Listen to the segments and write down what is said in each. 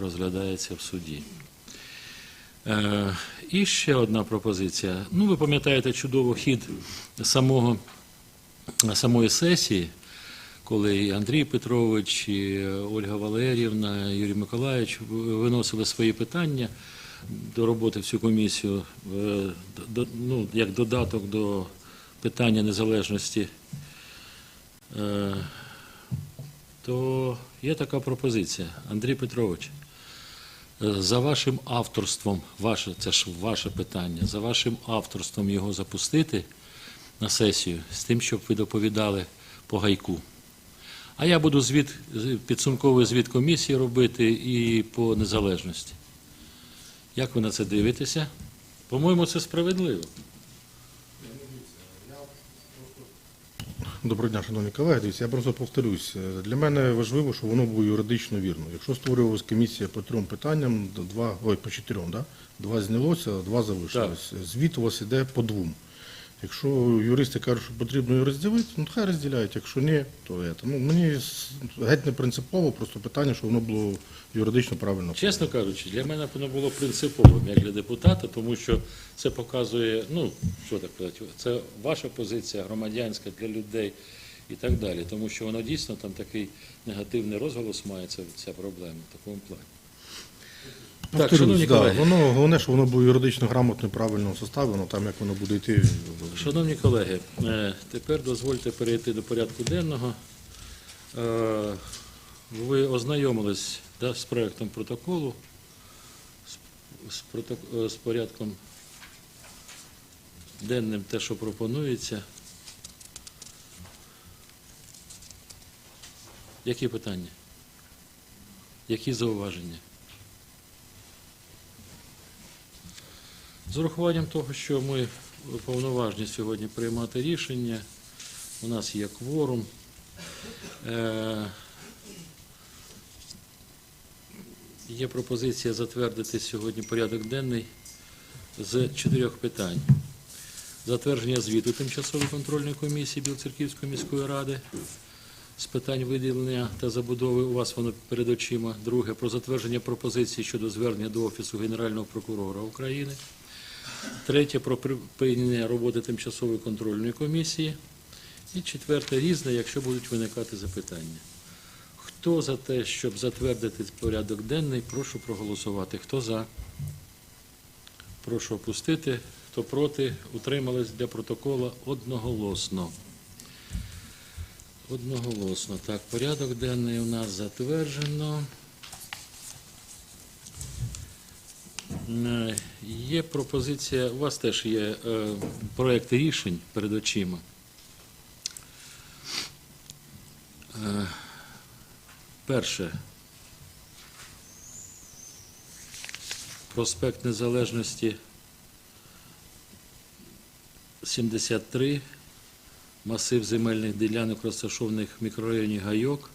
розглядається в суді. Е, І ще одна пропозиція. Ну, ви пам'ятаєте чудово хід самого, самої сесії, коли і Андрій Петрович, і Ольга Валеріївна, Юрій Миколаївич виносили свої питання до роботи в цю комісію, е, до- ну, як додаток до питання незалежності, е, то є така пропозиція. Андрій Петрович, за вашим авторством, ваше, це ж ваше питання, за вашим авторством його запустити на сесію з тим, щоб ви доповідали по гайку. А я буду звіт, підсумковий звіт комісії робити і по незалежності. Як ви на це дивитеся? По-моєму, це справедливо. Доброго дня, шановні колеги. Дивіться, я просто повторюсь. Е, Для мене важливо, щоб воно було юридично вірно. Якщо створювалася комісія по трьом питанням, два, ой, по чотирьом, да? два знялося, два залишилось. Звіт у вас іде по двом. Якщо юристи кажуть, що потрібно її розділити, ну хай розділяють. Якщо ні, то це. Ну, мені геть не принципово, просто питання, щоб воно було юридично правильно. Чесно кажучи, для мене воно було принциповим як для депутата, тому що це показує, ну що так казати, це ваша позиція громадянська для людей і так далі. Тому що воно дійсно там такий негативний розголос має ця проблема в такому плані. Так, шановні да, колеги. воно головне, щоб воно було юридично грамотно, правильно составлено, там як воно буде йти. Шановні колеги, е, тепер дозвольте перейти до порядку денного. Е, Ви ознайомились да, з проектом протоколу, з, з, проток- е, з порядком денним, те, що пропонується. Які питання? Які зауваження? З урахуванням того, що ми повноважні сьогодні приймати рішення, у нас є кворум. Е, Є пропозиція затвердити сьогодні порядок денний з чотирьох питань. Затвердження звіту тимчасової контрольної комісії Білоцерківської міської ради з питань виділення та забудови. У вас воно перед очима. Друге про затвердження пропозиції щодо звернення до Офісу Генерального прокурора України. Третє про припинення роботи тимчасової контрольної комісії. І четверте різне, якщо будуть виникати запитання. Хто за те, щоб затвердити порядок денний, прошу проголосувати. Хто за? Прошу опустити. Хто проти, утримались для протокола одноголосно. Одноголосно. Так, порядок денний у нас затверджено. Є пропозиція, у вас теж є е, проекти рішень перед очима. Е, Перше. Проспект Незалежності 73. Масив земельних ділянок, розташованих в мікрорайоні Гайок.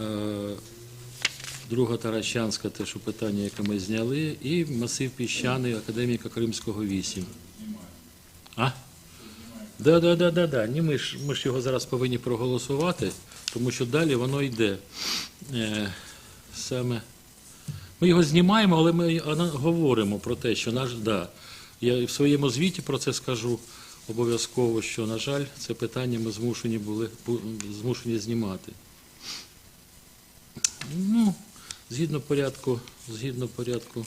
Е, Друга Таращанська, те, що питання, яке ми зняли, і масив піщаний академіка Кримського 8. А? Да, да, да, да, да. Ні, ми ж ми ж його зараз повинні проголосувати, тому що далі воно йде. Е, саме. Ми його знімаємо, але ми говоримо про те, що наш да. Я в своєму звіті про це скажу обов'язково, що, на жаль, це питання ми змушені були змушені знімати. Ну, згідно порядку, згідно порядку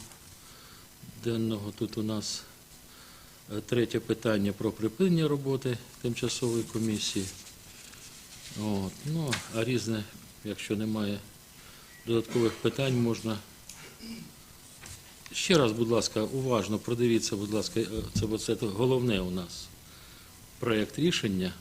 денного, тут у нас е, третє питання про припинення роботи тимчасової комісії. От, ну, а різне, якщо немає додаткових питань, можна. Ще раз, будь ласка, уважно продивіться, будь ласка, е, це, це головне у нас проєкт рішення.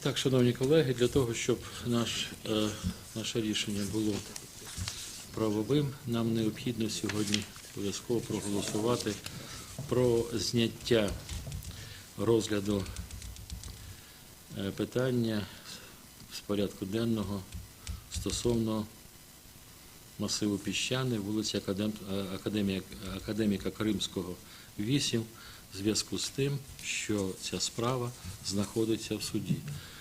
Так, шановні колеги, для того, щоб наш, е, наше рішення було правовим, нам необхідно сьогодні обов'язково проголосувати про зняття розгляду е, питання з порядку денного стосовно масиву Піщани, Академ... е, Академія... Академіка Кримського, 8, в зв'язку з тим, що ця справа знаходиться в суді.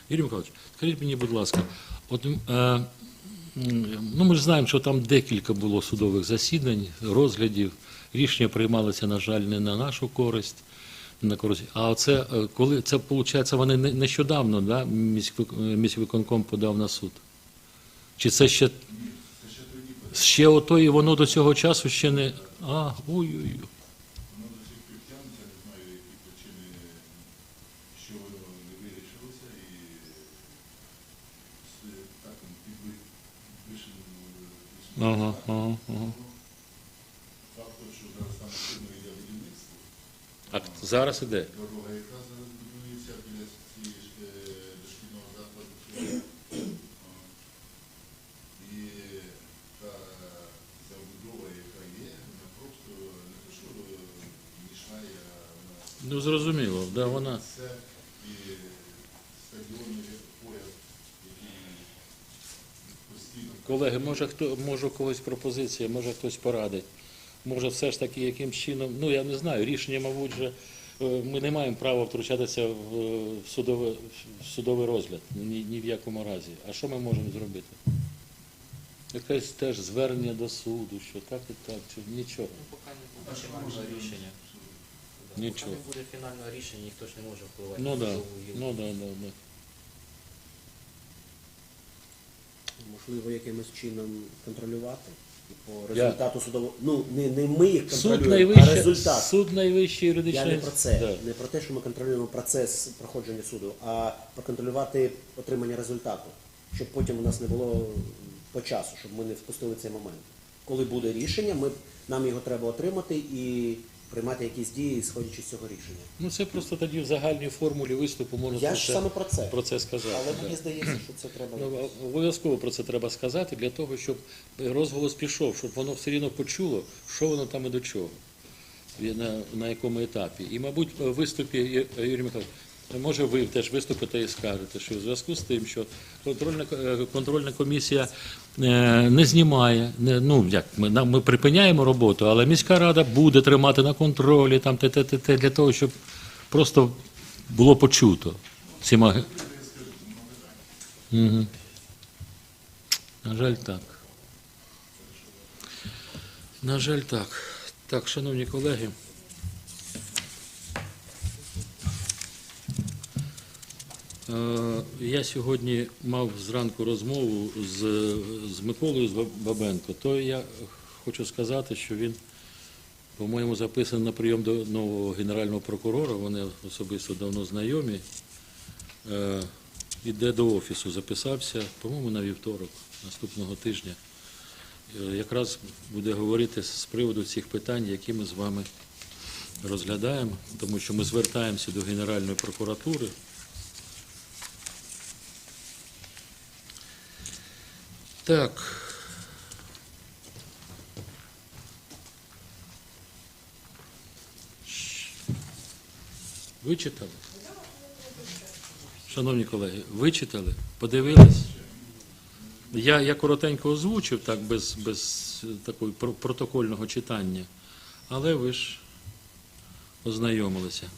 Юрій Михайлович, скажіть мені, будь ласка, от, е, ну, ми ж знаємо, що там декілька було судових засідань, розглядів, рішення приймалися, на жаль, не на нашу користь, не на користь. А це коли це виходить, вони не- нещодавно, да, е, міськвиконком подав на суд? Чи це ще Ще ото і воно до цього часу ще не. А, ой-ой-ой. Воно до сих пір тягнеться, не знаю, які причини, що воно не вирішилося, і с- так підвищено. Ага, ага, ага. Факт, що зараз там активно йде будівництво, А зараз іде? дорога якраз зараз будується біля е, дошкільного закладу. І та забудова, яка є, вона просто не те, що е, мішає, Ну зрозуміло, да, вона. Це і стадіонний пояс, який постійно Колеги, може хто може когось пропозиція, може хтось порадить. Може, все ж таки яким чином, ну я не знаю, рішення, мабуть, же, е, ми не маємо права втручатися в е, в судовий, в судовий розгляд ні, ні в якому разі. А що ми можемо зробити? Якесь теж звернення до суду, що так і так, чи нічого. Ну, поки не буде фінального рішення. Нічого. Поки не буде фінального рішення, ніхто ж не може впливати Ну на да, судову гілку. ну да, да, да. Можливо, якимось чином контролювати і по результату судового. Ну не, не ми їх Суд контролюємо, а результат. суд найвищий юридичний. Я не про це, Да. не про те, що ми контролюємо процес проходження суду, а проконтролювати отримання результату, щоб потім у нас не було по часу, щоб ми не впустили цей момент. Коли буде рішення, ми, нам його треба отримати і приймати якісь дії, сходячи з цього рішення. Ну це просто тоді в загальній формулі виступу можна Я про ж це, саме про це. про це сказати. Але мені здається, що це треба. Ну, обов'язково про це треба сказати для того, щоб розголос пішов, щоб воно все рівно почуло, що воно там і до чого, на, на якому етапі. І, мабуть, в виступі Юрій Михайлович, може ви теж виступите і скажете, що в зв'язку з тим, що контрольна, е, контрольна комісія е, не знімає, не, ну як ми, ми припиняємо роботу, але міська рада буде тримати на контролі там те, те, те, те, для того, щоб просто було почуто ці маги. Угу. На жаль, так. На жаль, так. Так, шановні колеги. Я сьогодні мав зранку розмову з, з Миколою з Баб- Бабенко. То я хочу сказати, що він, по-моєму, записаний на прийом до нового генерального прокурора. Вони особисто давно знайомі. Е, Іде до офісу, записався, по-моєму, на вівторок наступного тижня. Е, Якраз буде говорити з приводу цих питань, які ми з вами розглядаємо, тому що ми звертаємося до Генеральної прокуратури. Так. Вичитали? Шановні колеги, вичитали, подивились? Я, я коротенько озвучив, так, без, без такого протокольного читання, але ви ж ознайомилися.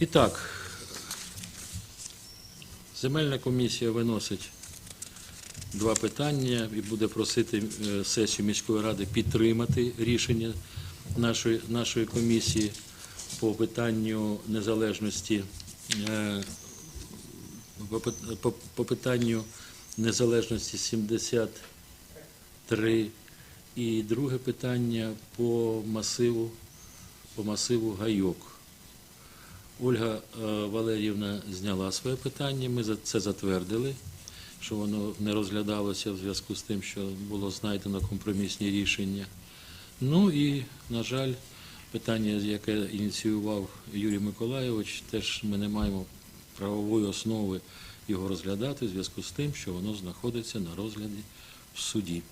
І так, земельна комісія виносить два питання і буде просити е, сесію міської ради підтримати рішення нашої, нашої комісії по питанню незалежності е, по, по, питанню незалежності 73 і друге питання по масиву, по масиву гайок. Ольга е, Валеріївна зняла своє питання, ми це затвердили, що воно не розглядалося в зв'язку з тим, що було знайдено компромісні рішення. Ну і, на жаль, питання, яке ініціював Юрій Миколайович, теж ми не маємо правової основи його розглядати в зв'язку з тим, що воно знаходиться на розгляді в суді.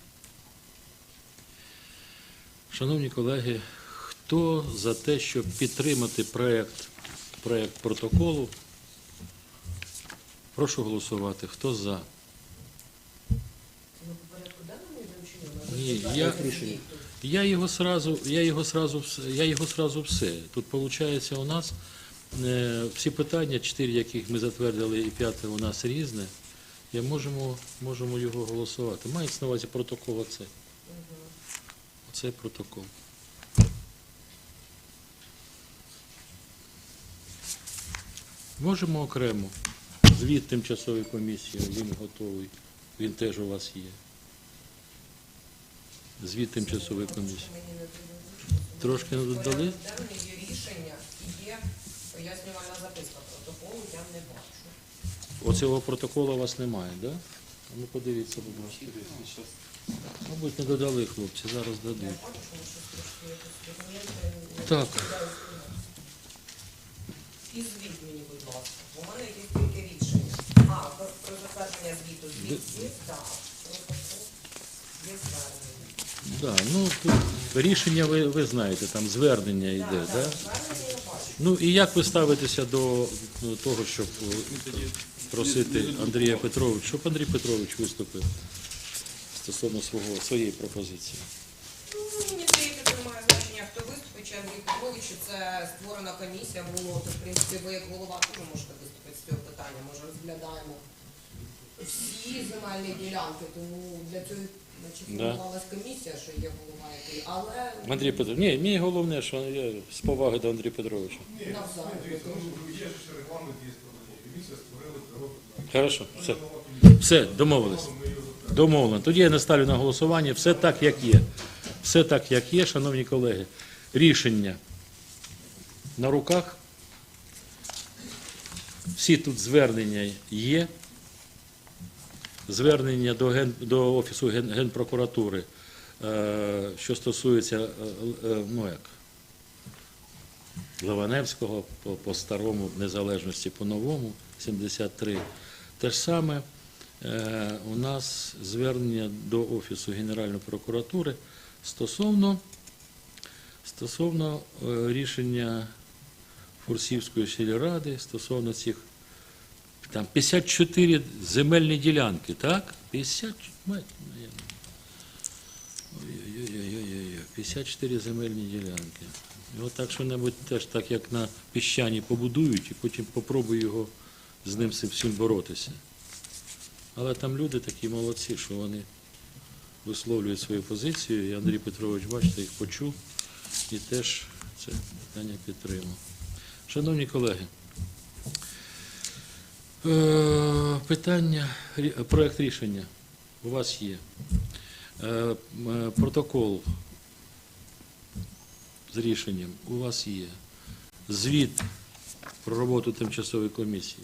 Шановні колеги, хто за те, щоб підтримати проект, проект протоколу? Прошу голосувати. Хто за? Ні, я, я його сразу, я його сразу, я його сразу все. Тут виходить у нас е, всі питання, чотири, яких ми затвердили, і п'яте у нас різне. Я можемо, можемо його голосувати. Мається на увазі протокол оце. Оце протокол. Можемо окремо. Звіт тимчасової комісії, він готовий. Він теж у вас є. Звіт тимчасової комісії. Трошки не додали? Є рішення є пояснювальна записка протоколу, я не бачу. Оцього протоколу у вас немає, так? Да? Ну подивіться, будь ласка. Мабуть, не додали хлопці, зараз дадуть. Так. І звіт мені, будь ласка. У мене є тільки рішення. А, про, про затвердження звіту. Звіт є, так. Протокол. Є звернення. Да, ну, тут рішення ви, ви знаєте, там звернення йде, Так, да? бачу. Ну і як ви ставитеся до ну, того, щоб е, просити Андрія Петровича, щоб Андрій Петрович виступив стосовно свого, своєї пропозиції? Ну, мені здається, це не має значення, хто виступить, чи Андрій Петрович, це створена комісія було, то, в принципі, ви як голова теж можете виступити з цього питання. Може, розглядаємо всі земельні ділянки, тому для цього значить, Да. формувалась комісія, що є голова який, але Андрій Петрович, ні, мені головне, що я з поваги до Андрія Петровича. навзаєм. Є ж регламент, є комісія, створили треба. Хорошо, все. Все, домовились. Домовлено. Тоді я не ставлю на голосування. Все так, як є. Все так, як є, шановні колеги. Рішення на руках. Всі тут звернення є. Звернення до, ген, до Офісу ген, Генпрокуратури, е, що стосується е, е, ну як, Леваневського по, по старому незалежності по-новому, 73. Те ж саме е, у нас звернення до Офісу Генеральної прокуратури стосовно, стосовно е, рішення Фурсівської сільради, стосовно цих там 54 земельні ділянки, так? 50, мать. Ой-ой-ой, 54 земельні ділянки. І от так що-небудь теж так, як на піщані побудують, і потім попробую його з ним всім- боротися. Але там люди такі молодці, що вони висловлюють свою позицію, і Андрій Петрович, бачите, їх почув і теж це питання підтримав. Шановні колеги, питання, рі- проект рішення у вас є. Е, е, Протокол з рішенням у вас є. Звіт про роботу тимчасової комісії.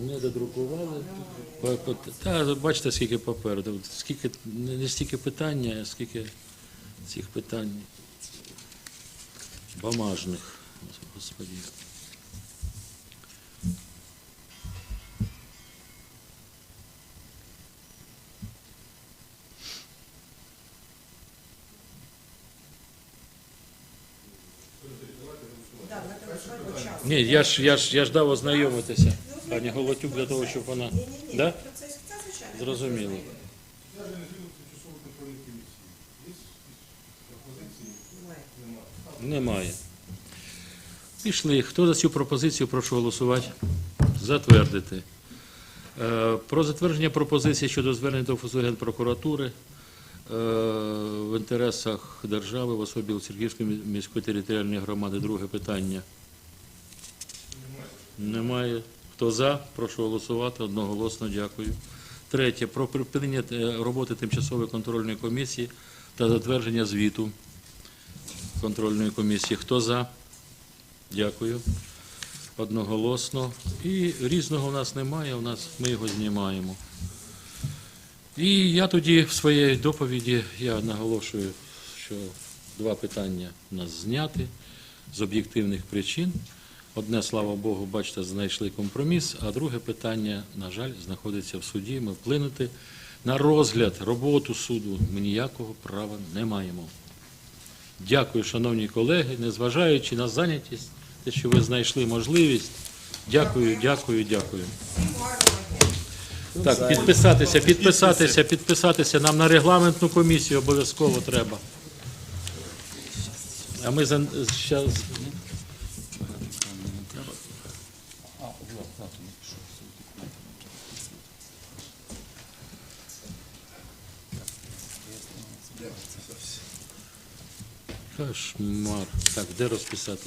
Не додрукували. Та, бачите, скільки паперу. Скільки, не стільки питання, скільки цих питань бумажних. Господи. Так, давайте розглянемо по часу. Ні, я ж, я ж, я ж дав ознайомитися. Пані Голотюк для того, щоб вона. Да? Зрозуміло. Немає. Пішли. Хто за цю пропозицію, прошу голосувати. Затвердити. Е, Про затвердження пропозиції щодо звернення до Офісу Генпрокуратури е, в інтересах держави в особі мі- міської територіальної громади. Друге питання. Немає. Хто за? Прошу голосувати. Одноголосно дякую. Третє. Про припинення е, роботи тимчасової контрольної комісії та затвердження звіту контрольної комісії. Хто за? Дякую. Одноголосно. І різного у нас немає, у нас ми його знімаємо. І я тоді в своїй доповіді я наголошую, що два питання у нас зняти з об'єктивних причин. Одне, слава Богу, бачите, знайшли компроміс, а друге питання, на жаль, знаходиться в суді. Ми вплинути на розгляд, роботу суду ми ніякого права не маємо. Дякую, шановні колеги, незважаючи на зайнятість, те, що ви знайшли можливість. Дякую, дякую, дякую. Так, підписатися, підписатися, підписатися. Нам на регламентну комісію обов'язково треба. А ми за Кошмар. Так, де розписатися?